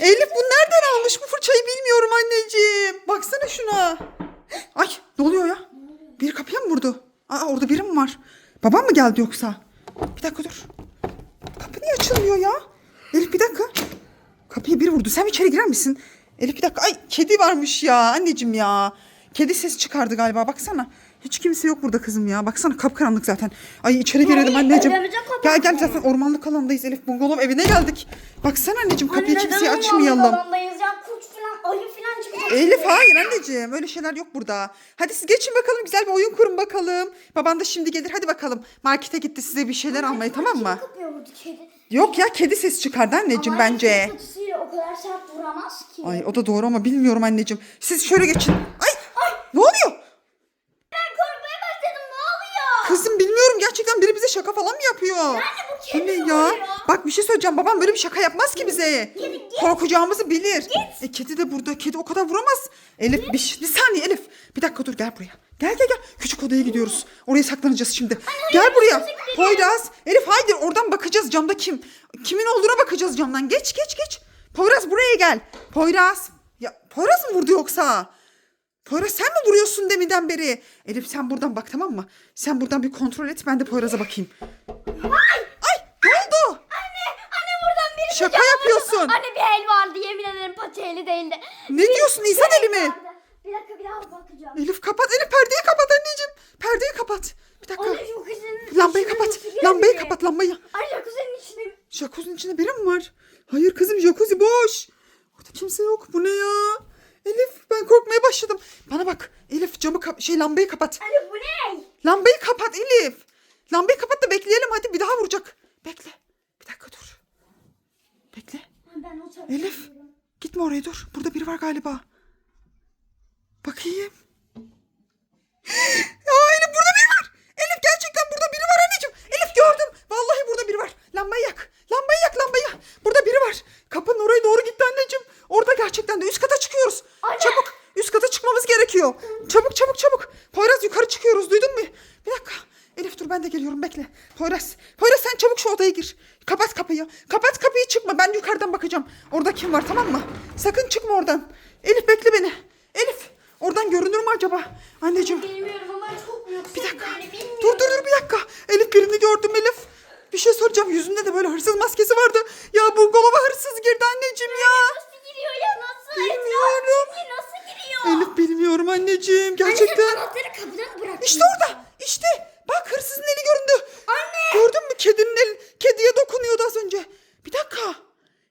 Elif bu nereden almış bu fırçayı bilmiyorum anneciğim. Baksana şuna. Ay ne oluyor ya? Bir kapıya mı vurdu? Aa orada biri mi var? Babam mı geldi yoksa? Bir dakika dur. Kapı niye açılmıyor ya? Elif bir dakika. Kapıya biri vurdu. Sen içeri girer misin? Elif bir dakika. Ay kedi varmış ya anneciğim ya. Kedi ses çıkardı galiba baksana. Hiç kimse yok burada kızım ya. Baksana kapkaranlık zaten. Ay içeri girelim anneciğim. Gel gel zaten ormanlık alandayız Elif. Bungalov evine geldik. Baksana anneciğim kapıyı Anne, kimseye neden açmayalım. ormanlık alandayız ya? Kurt falan, ayı falan çıkacak. Elif hayır anneciğim öyle şeyler yok burada. Hadi siz geçin bakalım güzel bir oyun kurun bakalım. Baban da şimdi gelir hadi bakalım. Markete gitti size bir şeyler almaya tamam mı? Kapıyor kedi? Yok ya kedi ses çıkardı anneciğim Ama bence. kedi patisıyla o kadar sert vuramaz ki. Ay o da doğru ama bilmiyorum anneciğim. Siz şöyle geçin. Ay, ne oluyor? Ben korkmaya başladım ne oluyor? Kızım bilmiyorum gerçekten biri bize şaka falan mı yapıyor? Anne bu kedi ne ya? oluyor? Bak bir şey söyleyeceğim. Babam böyle bir şaka yapmaz ki bize. Kedi git. Korkacağımızı bilir. E kedi de burada. Kedi o kadar vuramaz. Elif bir, bir saniye Elif. Bir dakika dur gel buraya. Gel gel gel. Küçük odaya gidiyoruz. Oraya saklanacağız şimdi. gel buraya. Poyraz. Elif haydi oradan bakacağız camda kim? Kimin olduğuna bakacağız camdan. Geç geç geç. Poyraz buraya gel. Poyraz. Ya Poyraz mı vurdu yoksa? Poyraz sen mi vuruyorsun deminden beri? Elif sen buradan bak tamam mı? Sen buradan bir kontrol et ben de Poyraz'a bakayım. Ay! Ay! Ne oldu? Anne, anne buradan biri Şaka kucağıma yapıyorsun. vurdu. Anne bir el vardı yemin ederim pati eli değildi. Ne diyorsun insan eli mi? Vardı. Bir dakika bir daha bakacağım. Elif kapat. Elif perdeyi kapat anneciğim. Perdeyi kapat. Bir dakika. Anne jacuzzi'nin Lambayı içine kapat. nasıl Lambayı geldi? kapat lambayı. Anne jacuzzi'nin içine Jacuzzi'nin içinde biri mi var? Hayır kızım jacuzzi boş. Orada kimse yok. Bu ne ya? Elif ben korkmaya başladım. Bana bak. Elif camı kap şey lambayı kapat. Anne bu ne? Lambayı kapat Elif. Lambayı kapat da bekleyelim hadi bir daha vuracak. Bekle. Bir dakika dur. Bekle. Ben o Elif. gidiyorum. Gitme oraya dur. Burada biri var galiba. Bakayım. Ya Elif burada biri var. Elif gerçekten burada biri var anneciğim. Elif gördüm. Vallahi burada biri var. Lambayı yak. Lambayı yak lambayı. Burada biri var. Kapının oraya doğru gitti anneciğim. Orada gerçekten de üst kata çıkıyoruz. Anne. Çabuk. Üst kata çıkmamız gerekiyor. Çabuk çabuk çabuk. Poyraz yukarı çıkıyoruz. Duydun mu? Bir dakika. Elif dur ben de geliyorum bekle. Poyraz. Poyraz sen çabuk şu odaya gir. Kapat kapıyı. Kapat kapıyı çıkma. Ben yukarıdan bakacağım. Orada kim var tamam mı? Sakın çıkma oradan. Elif bekle beni. Elif. Oradan görünür mü acaba? Anneciğim. Bilmiyorum ama çok yüksek. Bir dakika. böyle, bilmiyorum. Dur dur dur bir dakika. Elif birini gördüm Elif. Bir şey soracağım. Yüzünde de böyle hırsız maskesi vardı. Ya bungalova hırsız girdi anneciğim ya. Nasıl giriyor ya nasıl? Bilmiyorum. Etrafı nasıl giriyor? Elif bilmiyorum anneciğim. Anne Gerçekten. sen anahtarı kapıdan bırak. İşte orada. İşte. Bak hırsızın eli göründü. Anne. Gördün mü kedinin el, kediye dokunuyordu az önce. Bir dakika.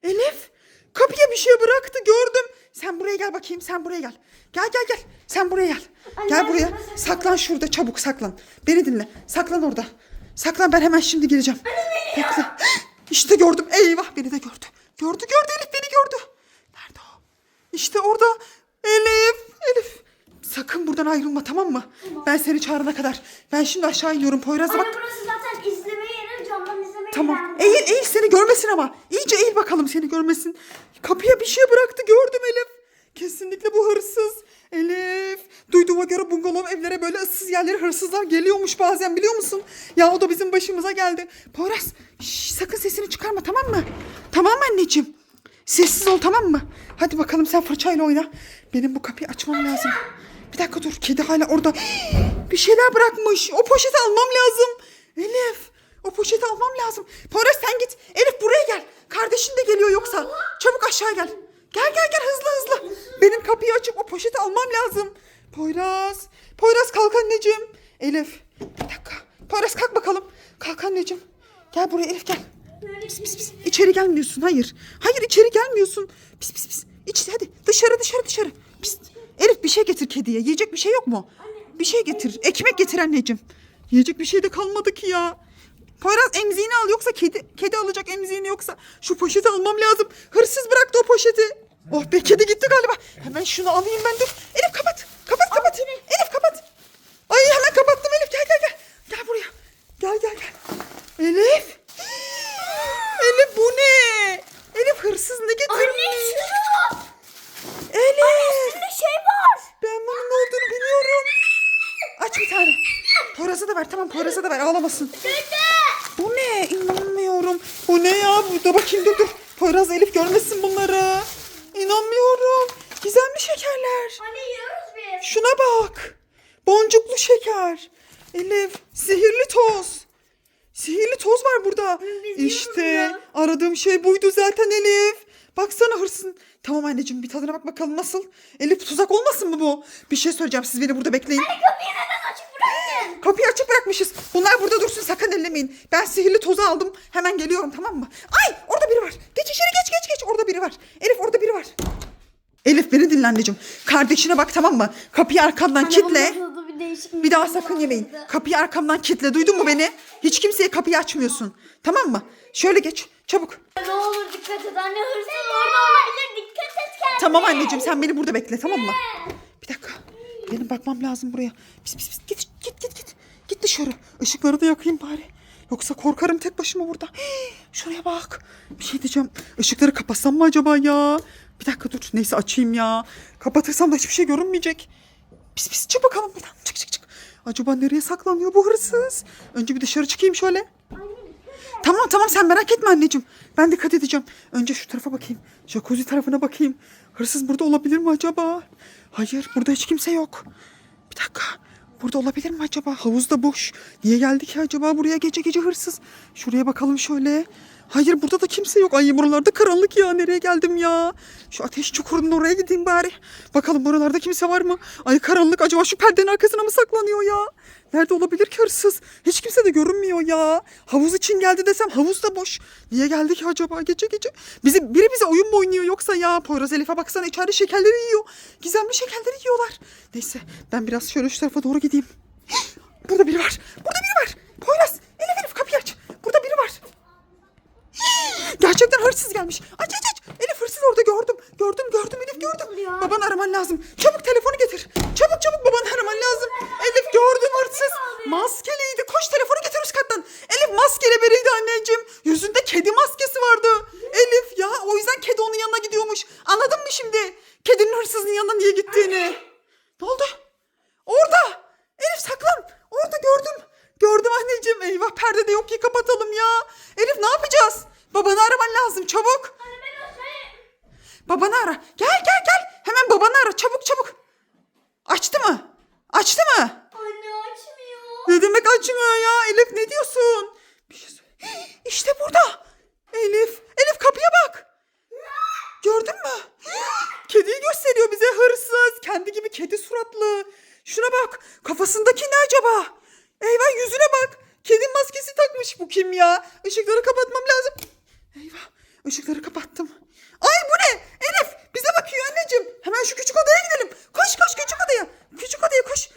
Elif kapıya bir şey bıraktı gördüm. Sen buraya gel bakayım sen buraya gel. Gel gel gel. Sen buraya gel. Anne, gel buraya. saklan- Saklan şurada çabuk saklan. Beni dinle. Saklan orada. Saklan ben hemen şimdi geleceğim. Bekle. İşte gördüm. Eyvah beni de gördü. Gördü gördü Elif beni gördü. Nerede o? İşte orada. Elif. Elif. Sakın buradan ayrılma tamam mı? Ben seni çağırana kadar. Ben şimdi aşağı iniyorum Poyraz'a bak. Anne burası zaten izleme yeri camdan izleme Tamam. yeri. Eğil eğil seni görmesin ama. İyice eğil bakalım seni görmesin. Kapıya bir şey bıraktı gördüm Elif. Kesinlikle bu hırsız. Elif. Duyduğuma göre bungalov evlere böyle ıssız yerlere hırsızlar geliyormuş bazen biliyor musun? Ya o da bizim başımıza geldi. Poyraz şş, sakın sesini çıkarma tamam mı? Tamam mı anneciğim? Sessiz ol tamam mı? Hadi bakalım sen fırçayla oyna. Benim bu kapıyı açmam lazım. Bir dakika dur. Kedi hala orada. Bir şeyler bırakmış. O poşeti almam lazım. Elif. O poşeti almam lazım. Poyraz sen git. Elif buraya gel. Kardeşin de geliyor yoksa. Çabuk aşağı gel. Gel gel gel hızlı hızlı. Benim kapıyı açıp o poşeti almam lazım. Poyraz. Poyraz kalk anneciğim. Elif. Bir dakika. Poyraz kalk bakalım. Kalk anneciğim. Gel buraya Elif gel. Pis pis pis. İçeri gelmiyorsun hayır. Hayır içeri gelmiyorsun. Pis pis pis. İç hadi dışarı dışarı dışarı. Pis. Elif bir şey getir kediye. Yiyecek bir şey yok mu? Bir şey getir. Ekmek getir anneciğim. Yiyecek bir şey de kalmadı ki ya. Poyraz emziğini al yoksa kedi kedi alacak emziğini yoksa şu poşeti almam lazım. Hırsız bıraktı o poşeti. Oh be kedi gitti galiba. Hemen şunu alayım ben dur. Elif kapat. Ay hemen kapattım Elif gel gel gel. Gel buraya. Gel gel gel. Elif. Elif bu ne? Elif hırsız ne getirmiş? Anne şunu. Elif. Üstünde şey var. Ben bunun ne olduğunu biliyorum. Aç bir tane. Poyraz'a da ver tamam Poyraz'a da ver ağlamasın. Dede. Bu ne? İnanmıyorum. Bu ne ya? Burada bakayım dur dur. Poyraz Elif görmesin bunları. İnanmıyorum. Gizemli şekerler. Anne yiyoruz biz. Şuna bak. Boncuklu şeker. Elif sihirli toz. Sihirli toz var burada. biz İşte ya. aradığım şey buydu zaten Elif. Baksana hırsın. Tamam anneciğim bir tadına bak bakalım nasıl. Elif tuzak olmasın mı bu? Bir şey söyleyeceğim siz beni burada bekleyin. Kapıyı neden açık bıraktın? Kapıyı açık bırakmışız. Bunlar burada dursun sakın ellemeyin. Ben sihirli tozu aldım. Hemen geliyorum tamam mı? Ay orada biri var. Geç içeri geç geç geç. Orada biri var. Elif orada biri var. Elif beni dinle anneciğim. Kardeşine bak tamam mı? Kapıyı arkamdan kitle. Bir, değişik Bir daha sakın yemeyin. Kapıyı arkamdan kitle. Duydun mu beni? Hiç kimseye kapıyı açmıyorsun. Tamam mı? Şöyle geç. Çabuk. Ne olur dikkat et anne hırsız orada olabilir dikkat et kendine. Tamam anneciğim sen beni burada bekle tamam mı? Bir dakika. Benim bakmam lazım buraya. Pis pis pis. Git git git git. Git dışarı. Işıkları da yakayım bari. Yoksa korkarım tek başıma burada. Hii, şuraya bak. Bir şey diyeceğim. Işıkları kapatsam mı acaba ya? Bir dakika dur. Neyse açayım ya. Kapatırsam da hiçbir şey görünmeyecek. Pis pis çık bakalım buradan. Çık çık çık. Acaba nereye saklanıyor bu hırsız? Önce bir dışarı çıkayım şöyle. Tamam tamam sen merak etme anneciğim. Ben dikkat edeceğim. Önce şu tarafa bakayım. Jacuzzi tarafına bakayım. Hırsız burada olabilir mi acaba? Hayır burada hiç kimse yok. Bir dakika. Burada olabilir mi acaba? Havuz da boş. Niye geldi ki acaba buraya gece gece hırsız? Şuraya bakalım şöyle. Hayır burada da kimse yok. Ay buralarda karanlık ya. Nereye geldim ya? Şu ateş çukurunun oraya gideyim bari. Bakalım buralarda kimse var mı? Ay karanlık acaba şu perdenin arkasına mı saklanıyor ya? Nerede olabilir ki hırsız? Hiç kimse de görünmüyor ya. Havuz için geldi desem havuz da boş. Niye geldi ki acaba gece gece? Bizi, biri bize oyun mu oynuyor yoksa ya? Poyraz Elif'e baksana içeride şekerleri yiyor. Gizemli şekerleri yiyorlar. Neyse ben biraz şöyle şu tarafa doğru gideyim. Burada biri var. Burada biri var. Poyraz Elif Elif kapıyı aç. Burada biri var. Gerçekten hırsız gelmiş. Aç aç aç. Elif hırsız orada gördüm. Gördüm gördüm Elif gördüm. Babanı araman lazım. Çabuk telefonu getir. Çabuk çabuk babanı araman lazım. Elif gördüm hırsız. Maskeliydi. Koş telefonu getir üst kattan. Elif maskeli biriydi anneciğim. Yüzünde kedi maskesi vardı. Elif ya o yüzden kedi onun yanına gidiyormuş. Anladın mı şimdi? Kedinin hırsızın yanına niye gittiğini. Ne oldu? Orada. Elif saklan. Orada gördüm. Gördüm anneciğim. Eyvah perde de yok ki kapatalım ya. Elif ne yapacağız? Babanı araman lazım çabuk. Anne ben olsayım. Babanı ara. Gel gel gel. Hemen babanı ara çabuk çabuk. Açtı mı? Açtı mı? Anne açmıyor. Ne demek açmıyor ya? Elif ne diyorsun? Bir şey söyle. İşte burada. Elif. Elif kapıya bak. Gördün mü? Kediyi gösteriyor bize hırsız. Kendi gibi kedi suratlı. Şuna bak. Kafasındaki ne acaba? Eyvah yüzüne bak. Kedi maskesi takmış bu kim ya? Işıkları kapatmam lazım. Eyvah. Işıkları kapattım. Ay bu ne? Elif bize bakıyor anneciğim. Hemen şu küçük odaya gidelim. Koş koş küçük odaya. Küçük odaya koş.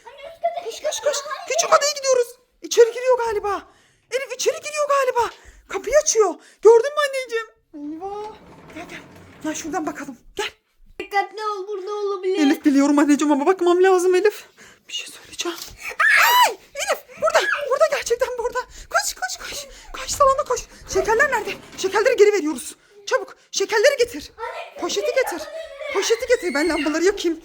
Koş koş koş. Küçük odaya gidiyoruz. İçeri giriyor galiba. Elif içeri giriyor galiba. Kapıyı açıyor. Gördün mü anneciğim? Eyvah. Gel gel. Gel şuradan bakalım. Gel. Dikkatli ol burada olabilir. Elif biliyorum anneciğim ama bakmam lazım Elif. Bir şey söyleyeceğim. Ay Elif burada. Burada gerçekten burada. Koş koş koş. Koş salona koş. Şekerler nerede? Şekerleri geri veriyoruz. Çabuk şekerleri getir. Poşeti getir. Poşeti getir. Ben lambaları yakayım.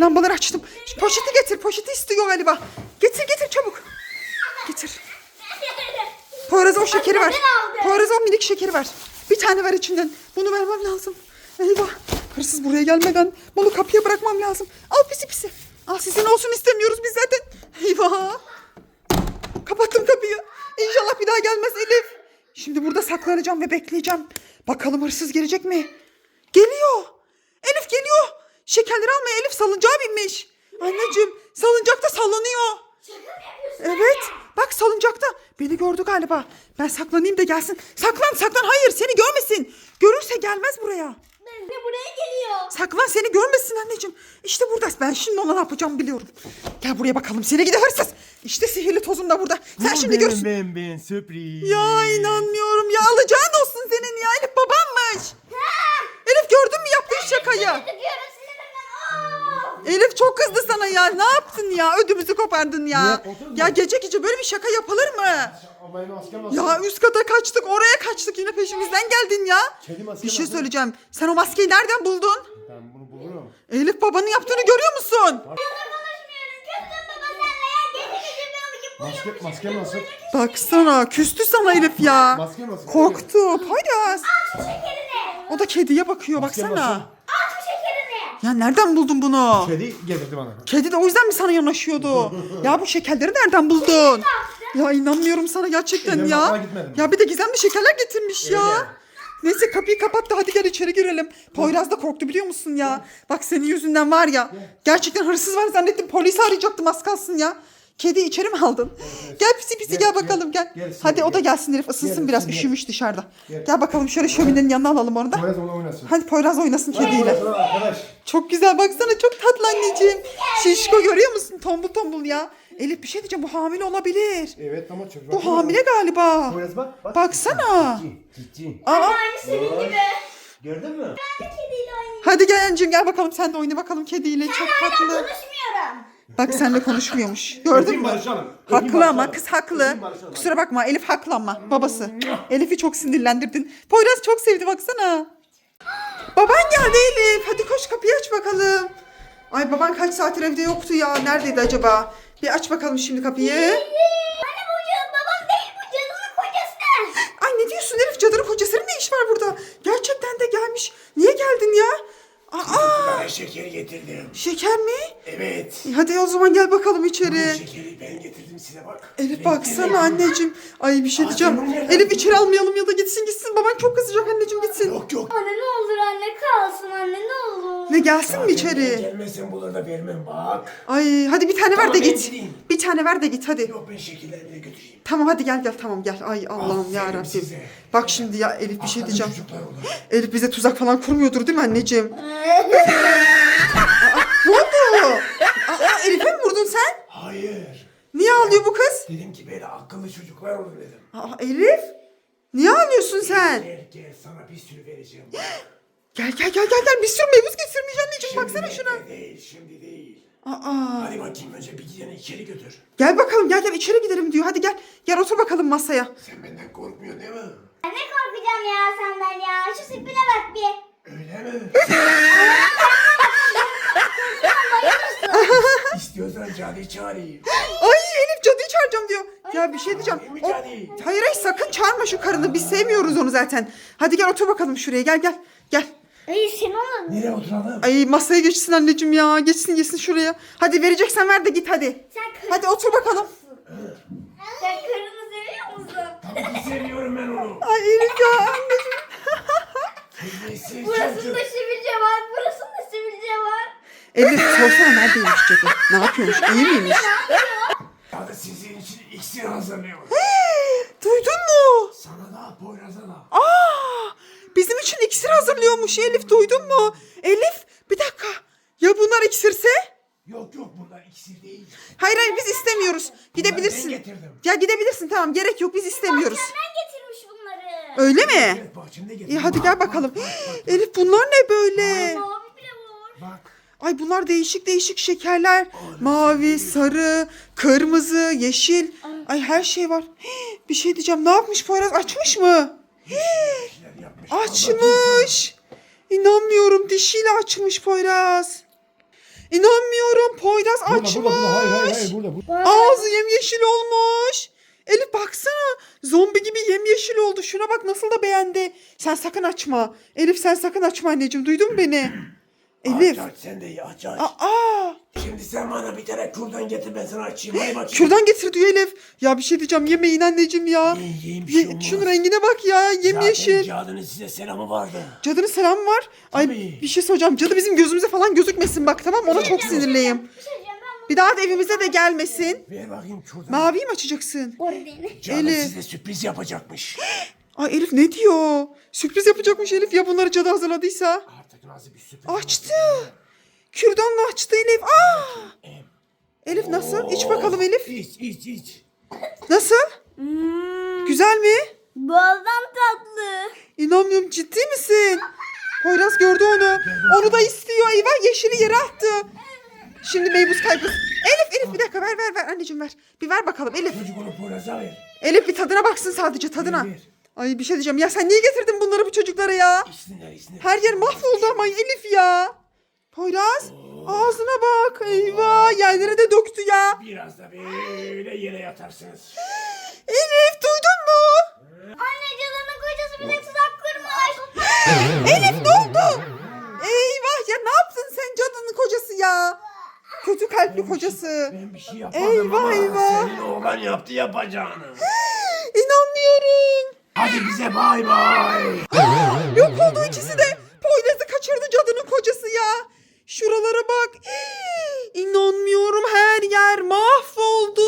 Lambaları açtım. Poşeti getir. Poşeti istiyor galiba. Getir getir çabuk. Getir. Poyraz'a o şekeri ver. Poyraz'a o minik şekeri ver. Bir tane ver içinden. Bunu vermem lazım. Eyvah. Hırsız buraya gelmeden bunu kapıya bırakmam lazım. Al pisi pisi. Al sizin olsun istemiyoruz biz zaten. Eyvah. Kapattım kapıyı. İnşallah bir daha gelmez Elif. Şimdi burada saklanacağım ve bekleyeceğim. Bakalım hırsız gelecek mi? Geliyor. Elif geliyor. Şekerleri almaya Elif salıncağa binmiş. Anneciğim salıncakta sallanıyor. Şaka mı yapıyorsun? Evet. Bak salıncakta. Beni gördü galiba. Ben saklanayım da gelsin. Saklan saklan. Hayır seni görmesin. Görürse gelmez buraya. Ben de buraya geliyor. Saklan seni görmesin anneciğim. İşte burada. Ben şimdi ona ne yapacağım biliyorum. Gel buraya bakalım. Seni gidi hırsız. İşte sihirli tozum da burada. Sen şimdi benim, görsün. Ben ben sürpriz. Ya inanmıyorum ya. Alacağın olsun senin ya. Elif babanmış. Elif gördün mü yaptığın şakayı? Aa! Elif çok kızdı sana ya. Ne yaptın ya? Ödümüzü kopardın ya. Niye? Ya gece gece böyle bir şaka yapılır mı? Ya üst kata kaçtık oraya kaçtık yine peşimizden geldin ya. Kedi maske Bir şey maske. söyleyeceğim. Sen o maskeyi nereden buldun? Ben bunu bulurum. Elif babanın yaptığını görüyor musun? Konuşmuyorum. Küstüm baba senle ya. Gece gece böyle gibi Maske maske nasıl? Baksana küstü sana Elif ya. Maske maske. Korktu. Poyraz. şekerini. O da kediye bakıyor Maske baksana. nasıl? Ya nereden buldun bunu? Kedi getirdi bana. Kedi de o yüzden mi sana yanaşıyordu? ya bu şekerleri nereden buldun? Ya inanmıyorum sana gerçekten ya. gitmedim. Ya bir de gizemli şekerler getirmiş ya. Öyle. Neyse kapıyı kapat da hadi gel içeri girelim. Poyraz da korktu biliyor musun ya? Bak senin yüzünden var ya. Gerçekten hırsız var zannettim. Polisi arayacaktım az kalsın ya. Kedi içeri mi aldın? Gel pisi pisi gel, Gel, bakalım gel. gel. Gel, hadi o da gel. gelsin Elif ısınsın Gel, biraz gel. üşümüş dışarıda. Gel. Gel bakalım şöyle şöminenin yanına alalım onu da. Poyraz onu oynasın. Hadi Poyraz oynasın kediyle. Arkadaş. Çok güzel baksana çok tatlı anneciğim. Şişko görüyor musun? Tombul tombul ya. Elif bir şey diyeceğim bu hamile olabilir. Evet ama çocuk. Bu hamile galiba. Poyraz bak. bak. Baksana. Cici. Cici. Aa, Aynı senin gibi. Gördün mü? Ben de kediyle oynayayım. hadi gel anneciğim gel bakalım sen de oyna bakalım kediyle çok tatlı. Konuşmuyorum. Bak seninle konuşmuyormuş. Gördün Öpeyim mü? Öpeyim Haklı ama kız haklı. Öpeyim. Kusura bakma Elif haklı ama babası. Elif'i çok sinirlendirdin. Poyraz çok sevdi baksana. Baban geldi Elif. Hadi koş kapıyı aç bakalım. Ay baban kaç saattir evde yoktu ya. Neredeydi acaba? Bir aç bakalım şimdi kapıyı. Anne bu cadı babam değil bu cadının kocası. Ay ne diyorsun Elif? Cadının kocasının ne iş var burada? Gerçekten de gelmiş. Niye geldin ya? Aa, Ben şekeri getirdim. şeker mi? Evet. Hadi o zaman gel bakalım Bu içeri. şekeri ben getirdim size bak. Elif baksana anneciğim. Ay bir şey diyeceğim. Elif içeri almayalım ya da gitsin gitsin. Baban çok kızacak anneciğim gitsin. Yok yok. Anne ne olur anne kalsın anne ne olur. Ne gelsin mi içeri? Gelmesin bulur da vermem bak. Ay hadi bir tane ver Tamam, de ben git. gideyim. Bir tane ver de git hadi. Yok ben şekerlerimi de götüreyim. Tamam hadi gel gel tamam gel. Ay Allah'ım Aferin ya Rabbim. size. Bak şimdi ya Elif bir şey diyeceğim. Elif bize tuzak falan kurmuyordur değil mi anneciğim? Ne oldu? Aa, Elif'e mi vurdun sen? Hayır. Niye ağlıyor bu kız? Dedim ki böyle akıllı çocuklar olur dedim. Aa, Elif? Niye ağlıyorsun sen? Gel gel sana bir sürü vereceğim. Gel gel gel gel gel bir sürü meyvuz getirmiş anneciğim baksana Şimdi şuna. bekle, Değil şimdi değil. Aa, Hadi bakayım önce bir gideni içeri götür. gel bakalım gel gel içeri gidelim diyor. Hadi gel. Gel otur bakalım masaya. Sen benden korkmuyorsun değil mi? Anne korkacağım ya senden ya. Şu tipine bak bir. Öyle mi? İstiyorsan cadı çağırayım. Ay Elif cadıyı çağıracağım diyor. Ya bir şey diyeceğim. O- cadıyı? Hayır hayır sakın çağırma şu karını. Biz sevmiyoruz onu zaten. Hadi gel otur bakalım şuraya gel gel. Gel. Ay sen onu. Nereye oturalım? Ay masaya geçsin anneciğim ya. Geçsin geçsin şuraya. Hadi vereceksen ver de git hadi. Sen, kır, Hadi otur bakalım. sen karını musun? Tabii ki seviyorum ben onu. Ay Elif ya anneciğim. Terbiyesiz Burasında çocuk. sivilce var. Burasında sivilce var. Elif sorsana neredeymiş cadı? Ne yapıyormuş? İyi miymiş? Ya da sizin için iksir hazırlıyor. Duydun mu? Sana da Poyraz'a da. Aa, bizim için iksir hazırlıyormuş Elif duydun mu? Elif bir dakika. Ya bunlar iksirse? Yok yok bunlar iksir değil. Hayır hayır biz istemiyoruz. Gidebilirsin. Ben getirdim. Ya gidebilirsin tamam gerek yok biz istemiyoruz. Ben getirmiş bunları. Öyle mi? Evet bahçemde getirdim. İyi hadi Bak, gel bak, bakalım. bak, bak, Elif bunlar ne böyle? Mavi bile var. Bak. Ay bunlar değişik değişik şekerler. Mavi, sarı, kırmızı, yeşil. Ay her şey var. Hii, Bir şey diyeceğim. Ne yapmış Poyraz? Açmış mı? Yapmış. Açmış. İnanmıyorum. Dişiyle açmış Poyraz. İnanmıyorum. Poyraz Burada, açmış. burada, burada. Hayır hayır hayır burada. burada. Ağzı yemyeşil olmuş. Elif baksana. Zombi gibi yemyeşil oldu. Şuna bak nasıl da beğendi. Sen sakın açma. Elif sen sakın açma anneciğim. Duydun mu beni? Elif. Aç aç sen de iyi aç aç. Aa, Şimdi sen bana bir tane kurdan getir ben sana açayım. Hadi bakayım. kürdan getir diyor Elif. Ya bir şey diyeceğim. Yemeyin anneciğim ya. Yiyin, yiyin, bir şey Ye- olmaz. şunun rengine bak ya. Zaten Yemyeşil. cadının size selamı vardı. Cadının selamı var. Ay Tabii. bir şey soracağım. Cadı bizim gözümüze falan gözükmesin bak tamam mı? Ona çok sinirliyim. Bir şey diyeceğim ben bunu. Bir daha da evimize de gelmesin. Ver bakayım kurdan. Maviyi mi açacaksın? Ordeni. Cadı Elif. size sürpriz yapacakmış. Ay Elif ne diyor? Sürpriz yapacakmış Elif ya bunları cadı hazırladıysa. Açtı. Kürdanla açtı Elif. Aa! Elif nasıl? İç bakalım Elif. İç iç iç. Nasıl? Güzel mi? Baldan tatlı. İnanmıyorum ciddi misin? Poyraz gördü onu. Onu da istiyor. Eyvah yeşili yere attı. Şimdi meybuz kaybız. Elif Elif bir dakika ver ver ver anneciğim ver. Bir ver bakalım Elif. Çocuk onu Poyraz'a ver. Elif bir tadına baksın sadece tadına. Ver, ver. Ay bir şey diyeceğim. Ya sen niye getirdin bunları bu çocuklara ya? İçsinler içsinler. Her yer mahvoldu ama Elif ya. Poyraz ağzına bak. Eyvah yerlere de döktü ya. Biraz da böyle yere yatarsınız. Elif duydun mu? Anne cadının kocası bize tuzak kurmuş. Elif ne oldu? Eyvah ya ne yaptın sen kalpli kocası. Ben bir şey yapmadım Eyvah, ama eyvah. senin oğlan yaptı yapacağını. İnanmıyorum. Hadi bize bay bay. Yok oldu ikisi de. Poyraz'ı kaçırdı cadının kocası ya. Şuralara bak. İnanmıyorum her yer mahvoldu.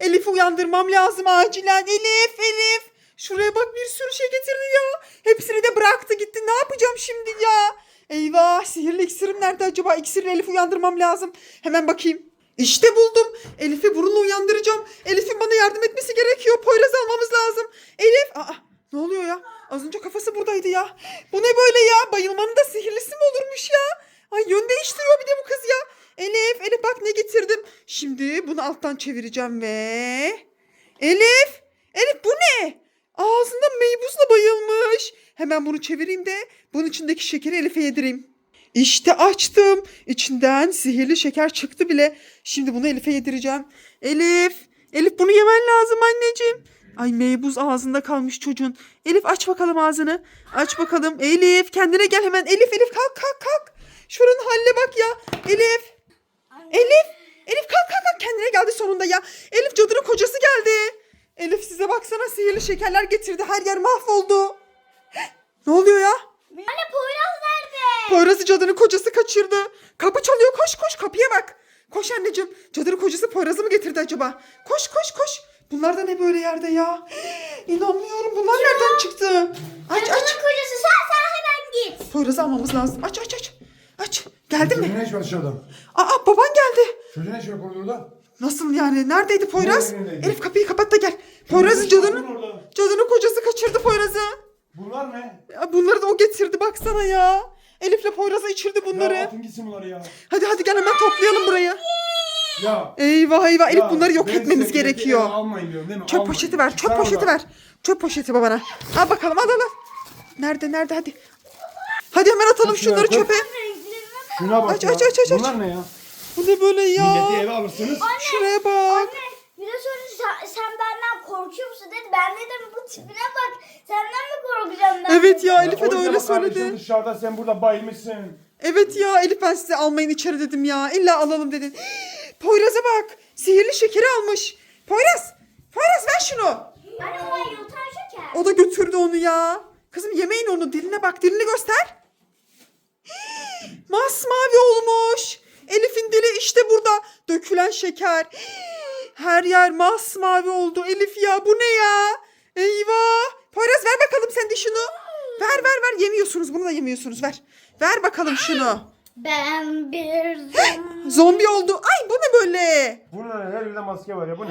Elif'i uyandırmam lazım acilen. Elif, Elif. Şuraya bak bir sürü şey getirdi ya. Hepsini de bıraktı gitti. Ne yapacağım şimdi ya? Eyvah sihirli iksirim nerede acaba? İksirle Elif'i uyandırmam lazım. Hemen bakayım. İşte buldum. Elif'i burunla uyandıracağım. Elif'in bana yardım etmesi gerekiyor. Poyraz almamız lazım. Elif. Aa, ne oluyor ya? Az önce kafası buradaydı ya. Bu ne böyle ya? Bayılmanın da sihirlisi mi olurmuş ya? Ay yön değiştiriyor bir de bu kız ya. Elif, Elif bak ne getirdim. Şimdi bunu alttan çevireceğim ve... Elif, Elif bu ne? Ağzında meybuzla bayılmış. Hemen bunu çevireyim de bunun içindeki şekeri Elif'e yedireyim. İşte açtım. İçinden sihirli şeker çıktı bile. Şimdi bunu Elif'e yedireceğim. Elif, Elif bunu yemen lazım anneciğim. Ay meybuz ağzında kalmış çocuğun. Elif aç bakalım ağzını. Aç bakalım. Elif kendine gel hemen. Elif Elif kalk kalk kalk. Şuranın haline bak ya. Elif. Elif. Elif kalk kalk kalk kendine geldi sonunda ya. Elif cadının kocası geldi. Elif size baksana sihirli şekerler getirdi. Her yer mahvoldu. Ne oluyor ya? Anne? Poyraz'ı cadının kocası kaçırdı. Kapı çalıyor koş koş kapıya bak. Koş anneciğim. Cadının kocası Poyraz'ı mı getirdi acaba? Koş koş koş. Bunlar da ne böyle yerde ya? İnanmıyorum bunlar nereden çıktı? Aç Cadının aç. kocası sen sen hemen git. Poyraz'ı almamız lazım. Aç aç aç. Aç. Geldi mi? Çocuğun ne işi var dışarıda? Aa baban geldi. Çocuğun ne işi var koridorda? Nasıl yani? Neredeydi Poyraz? Neredeydi? Elif kapıyı kapat da gel. Poyraz'ı cadının, orada. cadının kocası kaçırdı Poyraz'ı. Bunlar ne? Ya bunları da o getirdi baksana ya. Elif'le Poyraz'a içirdi bunları. Ya atın gitsin bunları ya. Hadi hadi gel hemen toplayalım burayı. Ya. Eyvah eyvah Elif ya, bunları yok ben etmemiz size gerekiyor. eve Almayın diyorum değil mi? Çöp Almayın. poşeti ver, çöp Çıkar poşeti oradan. ver. Çöp poşeti babana. Al bakalım al al al. Nerede nerede hadi. Hadi hemen atalım şunu, şunları aç. çöpe. Şuna bak Aç, ya. aç, aç, aç, aç. Bunlar ne ya? Bu ne böyle ya? Milleti eve alırsınız. Şuraya bak. Anne bir de sonra sen, sen benden korkuyor musun dedi. Ben dedim bu tipine bak. Senden mi korkacağım ben? Evet ya Elif'e de öyle söyledi. Dışarıda sen burada bayılmışsın. Evet ya Elif ben size almayın içeri dedim ya. İlla alalım dedin. Poyraz'a bak. Sihirli şekeri almış. Poyraz. Poyraz ver şunu. Anne o yutan şeker. O da götürdü onu ya. Kızım yemeyin onu. Diline bak. Dilini göster. Masmavi olmuş. Elif'in dili işte burada. Dökülen şeker. Her yer masmavi oldu. Elif ya bu ne ya? Eyvah. Poyraz ver bakalım sen de şunu. Ver ver ver. Yemiyorsunuz. Bunu da yemiyorsunuz. Ver. Ver bakalım şunu. Ben bir zom- Zombi oldu. Ay bu ne böyle? Bunlar her yerde maske var ya bu ne?